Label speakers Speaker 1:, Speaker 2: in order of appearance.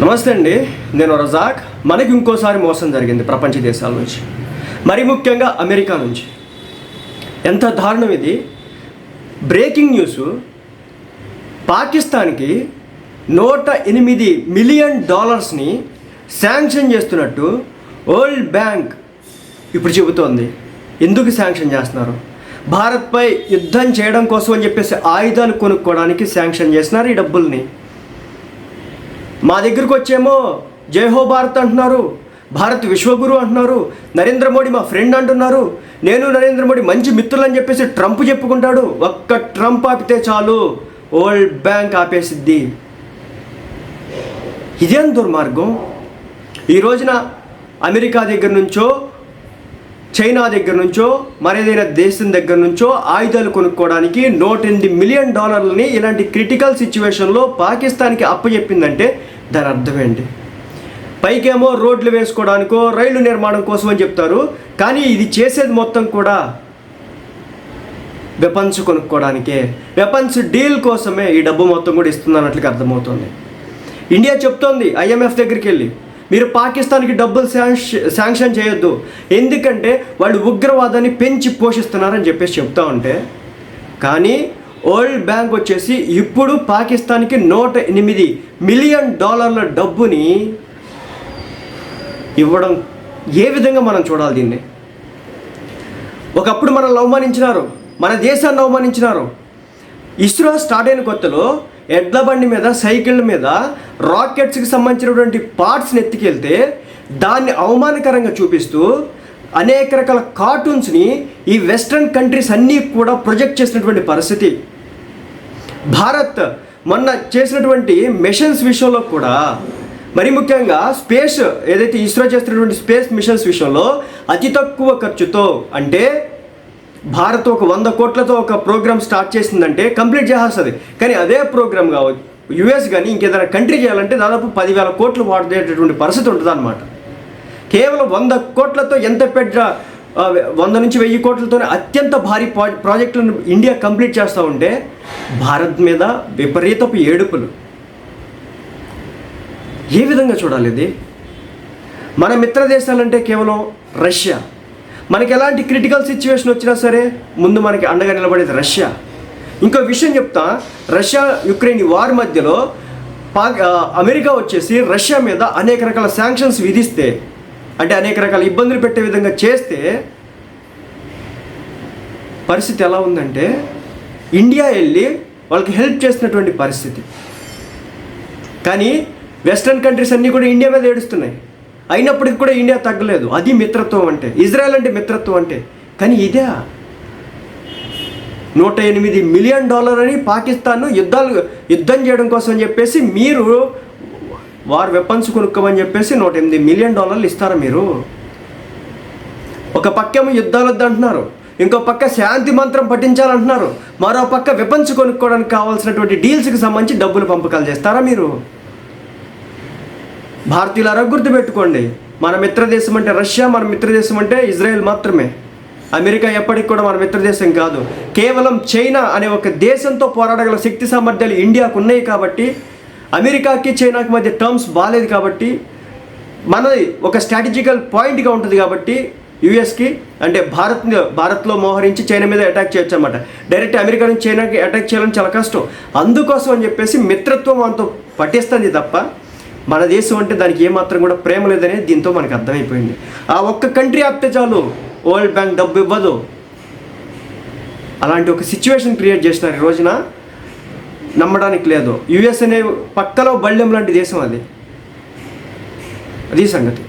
Speaker 1: నమస్తే అండి నేను రజాక్. మనకి ఇంకోసారి మోసం జరిగింది ప్రపంచ దేశాల నుంచి. మరి ముఖ్యంగా అమెరికా నుంచి. ఎంత దారుణం ఇది. Breaking news. పాకిస్తాన్కి నూట ఎనిమిది మిలియన్ డాలర్స్ని శాంక్షన్ చేస్తున్నట్టు వరల్డ్ బ్యాంక్ ఇప్పుడు చెబుతోంది. ఎందుకు శాంక్షన్ చేస్తున్నారు? భారత్పై యుద్ధం చేయడం కోసం అని చెప్పేసి ఆయుధాలు కొనుక్కోవడానికి శాంక్షన్ చేస్తున్నారు ఈ డబ్బుల్ని. మా దగ్గరకు వచ్చేమో జై హో భారత్ అంటున్నారు భారత్ విశ్వగురు అంటున్నారు నరేంద్ర మోడీ మా ఫ్రెండ్ అంటున్నారు నేను నరేంద్ర మోడీ మంచి మిత్రులని చెప్పేసి ట్రంప్ చెప్పుకుంటాడు ఒక్క ట్రంప్ ఆపితే చాలు వరల్డ్ బ్యాంక్ ఆపేసిద్ది. ఇదేం దుర్మార్గం? ఈ రోజున అమెరికా దగ్గర నుంచో చైనా దగ్గర నుంచో మరేదైనా దేశం దగ్గర నుంచో ఆయుధాలు కొనుక్కోవడానికి నూట ఎనిమిది మిలియన్ డాలర్లని ఇలాంటి క్రిటికల్ సిచ్యువేషన్లో పాకిస్తాన్కి అప్పచెప్పిందంటే దాని అర్థమేంటి పైకేమో రోడ్లు వేసుకోవడానికో రైలు నిర్మాణం కోసం అని చెప్తారు. కానీ ఇది చేసేది మొత్తం కూడా వెపన్స్ కొనుక్కోవడానికే. వెపన్స్ డీల్ కోసమే ఈ డబ్బు మొత్తం కూడా ఇస్తుందన్నట్లుగా అర్థమవుతుంది. ఇండియా చెప్తోంది ఐఎంఎఫ్ దగ్గరికి వెళ్ళి మీరు పాకిస్తాన్కి డబ్బులు శాంక్షన్ చేయొద్దు. ఎందుకంటే వాళ్ళు ఉగ్రవాదాన్ని పెంచి పోషిస్తున్నారని చెప్పేసి చెప్తా ఉంటే. కానీ వరల్డ్ బ్యాంక్ వచ్చేసి ఇప్పుడు పాకిస్తాన్కి నూట ఎనిమిది మిలియన్ డాలర్ల డబ్బుని ఇవ్వడం ఏ విధంగా మనం చూడాలి దీన్ని? ఒకప్పుడు మనల్ని అవమానించినారు. మన దేశాన్ని అవమానించినారు. ఇస్రో స్టార్ట్ అయిన కొత్తలో ఎడ్ల బండి మీద సైకిళ్ళ మీద రాకెట్స్కి సంబంధించినటువంటి పార్ట్స్ని ఎత్తుకెళ్తే దాన్ని అవమానకరంగా చూపిస్తూ అనేక రకాల కార్టూన్స్ని ఈ వెస్ట్రన్ కంట్రీస్ అన్నీ కూడా ప్రొజెక్ట్ చేసినటువంటి పరిస్థితి. భారత్ మొన్న చేసినటువంటి మిషన్స్ విషయంలో కూడా మరి ముఖ్యంగా స్పేస్ ఏదైతే ఇస్రో చేస్తున్నటువంటి స్పేస్ మిషన్స్ విషయంలో అతి తక్కువ ఖర్చుతో అంటే భారత్ ఒక వంద కోట్లతో ఒక ప్రోగ్రామ్ స్టార్ట్ చేసిందంటే కంప్లీట్ చేస్తుంది కానీ అదే ప్రోగ్రామ్ కావచ్చు యుఎస్ కానీ ఇంకేదైనా కంట్రీ చేయాలంటే దాదాపు పదివేల కోట్లు వాడేటటువంటి పరిస్థితి ఉంటుంది అనమాట కేవలం వంద కోట్లతో ఎంత పెద్ద వంద నుంచి వెయ్యి కోట్లతోనే అత్యంత భారీ ప్రా- ప్రాజెక్టులను ఇండియా కంప్లీట్ చేస్తూ ఉంటే భారత్ మీద విపరీతపు ఏడుపులు. ఏ విధంగా చూడాలి ఇది? మన మిత్ర దేశాలంటే కేవలం రష్యా. మనకి ఎలాంటి క్రిటికల్ సిచ్యువేషన్ వచ్చినా సరే ముందు మనకి అండగా నిలబడేది రష్యా ఇంకో విషయం చెప్తా రష్యా యుక్రెయిన్ వార్ మధ్యలో పాక్ అమెరికా వచ్చేసి రష్యా మీద అనేక రకాల శాంక్షన్స్ విధిస్తే అంటే అనేక రకాల ఇబ్బందులు పెట్టే విధంగా చేస్తే పరిస్థితి ఎలా ఉందంటే ఇండియా వెళ్ళి వాళ్ళకి హెల్ప్ చేసినటువంటి పరిస్థితి. కానీ వెస్ట్రన్ కంట్రీస్ అన్నీ కూడా ఇండియా మీద ఏడుస్తున్నాయి. అయినప్పటికీ కూడా ఇండియా తగ్గలేదు. అది మిత్రత్వం అంటే. ఇజ్రాయెల్ అంటే మిత్రత్వం అంటే. కానీ ఇదే. నూట ఎనిమిది మిలియన్ డాలర్ అని పాకిస్తాన్ యుద్ధాలు యుద్ధం చేయడం కోసం అని చెప్పేసి మీరు వారు వెపన్స్ కొనుక్కోమని చెప్పేసి నూట ఎనిమిది మిలియన్ డాలర్లు ఇస్తారా మీరు? ఒక పక్కేమో యుద్ధాలు వద్దంటున్నారు ఇంకో పక్క శాంతి మంత్రం పఠించాలంటున్నారు. మరో పక్క వెపన్స్ కొనుక్కోవడానికి కావాల్సినటువంటి డీల్స్కి సంబంధించి డబ్బులు పంపకాలు చేస్తారా మీరు? భారతీయులారా గుర్తుపెట్టుకోండి మన మిత్రదేశం అంటే రష్యా మన మిత్రదేశం అంటే ఇజ్రాయెల్ మాత్రమే. అమెరికా ఎప్పటికి కూడా మన మిత్రదేశం కాదు. కేవలం చైనా అనే ఒక దేశంతో పోరాడగల శక్తి సామర్థ్యాలు ఇండియాకు ఉన్నాయి కాబట్టి అమెరికాకి చైనాకి మధ్య టర్మ్స్ బాగాలేదు కాబట్టి మనది ఒక స్ట్రాటజికల్ పాయింట్గా ఉంటుంది కాబట్టి యుఎస్కి అంటే భారత్ భారత్లో మోహరించి చైనా మీద అటాక్ చేయొచ్చు అనమాట డైరెక్ట్ అమెరికా నుంచి చైనాకి అటాక్ చేయడం చాలా కష్టం. అందుకోసం అని చెప్పేసి మిత్రత్వం మనతో పట్టిస్తుంది తప్ప మన దేశం అంటే దానికి ఏమాత్రం కూడా ప్రేమ లేదనేది దీంతో మనకు అర్థమైపోయింది. ఆ ఒక్క కంట్రీ ఆపితే చాలు వరల్డ్ బ్యాంక్ డబ్బు ఇవ్వదు. అలాంటి ఒక సిచ్యువేషన్ క్రియేట్ చేసినారు ఈ రోజున. నమ్మడానికి లేదు. యుఎస్ అనే పక్కలో బళ్ళెం లాంటి దేశం అది. అది సంగతి.